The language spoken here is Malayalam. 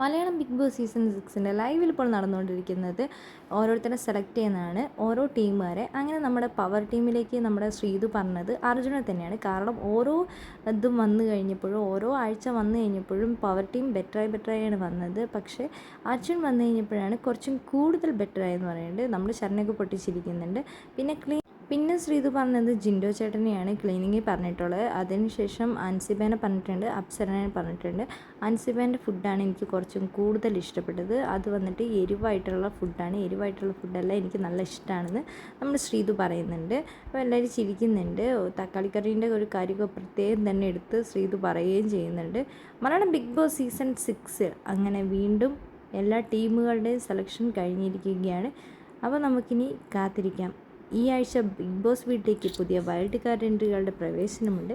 മലയാളം ബിഗ് ബോസ് സീസൺ സിക്സിന്റെ ലൈവിൽ ഇപ്പോൾ നടന്നുകൊണ്ടിരിക്കുന്നത് ഓരോരുത്തരെ സെലക്ട് ചെയ്യുന്നതാണ് ഓരോ ടീമുകാരെ. അങ്ങനെ നമ്മുടെ പവർ ടീമിലേക്ക് നമ്മുടെ ശ്രീതു പറഞ്ഞത് അർജുനെ തന്നെയാണ്. കാരണം ഓരോ ഇതും വന്നു കഴിഞ്ഞപ്പോഴും ഓരോ ആഴ്ച വന്നു കഴിഞ്ഞപ്പോഴും പവർ ടീം ബെറ്ററായി ബെറ്ററായാണ് വന്നത്. പക്ഷേ അർജുൻ വന്നു കഴിഞ്ഞപ്പോഴാണ് കുറച്ചും കൂടുതൽ ബെറ്ററായെന്ന് പറയുന്നത്. നമ്മൾ ശരണൊക്കെ പൊട്ടിച്ചിരിക്കുന്നുണ്ട്. പിന്നെ ക്ലീൻ പിന്നെ ശ്രീതു പറഞ്ഞത് ജിൻഡോ ചേട്ടനെയാണ് ക്ലീനിങ്ങിൽ പറഞ്ഞിട്ടുള്ളത്. അതിനുശേഷം അൻസിബേനെ പറഞ്ഞിട്ടുണ്ട് അപ്സരനെ പറഞ്ഞിട്ടുണ്ട്. അൻസിബേന്റെ ഫുഡാണ് എനിക്ക് കുറച്ചും കൂടുതൽ ഇഷ്ടപ്പെട്ടത്. അത് വന്നിട്ട് എരിവായിട്ടുള്ള ഫുഡാണ്. എരിവായിട്ടുള്ള ഫുഡല്ല എനിക്ക് നല്ല ഇഷ്ടമാണെന്ന് നമ്മൾ ശ്രീതു പറയുന്നുണ്ട്. അപ്പോൾ എല്ലാവരും ചിരിക്കുന്നുണ്ട്. തക്കാളി കറീന്റെ ഒരു കാര്യമൊക്കെ പ്രത്യേകം തന്നെ എടുത്ത് ശ്രീതു പറയുകയും ചെയ്യുന്നുണ്ട്. Malayalam Bigg Boss season six അങ്ങനെ വീണ്ടും എല്ലാ ടീമുകളുടെയും സെലക്ഷൻ കഴിഞ്ഞിരിക്കുകയാണ്. അപ്പോൾ നമുക്കിനി കാത്തിരിക്കാം. ഈ ആഴ്ച ബിഗ് ബോസ് വീട്ടിലേക്ക് പുതിയ വൈൽഡ് കാർഡ് എൻട്രികളുടെ പ്രവേശനമുണ്ട്.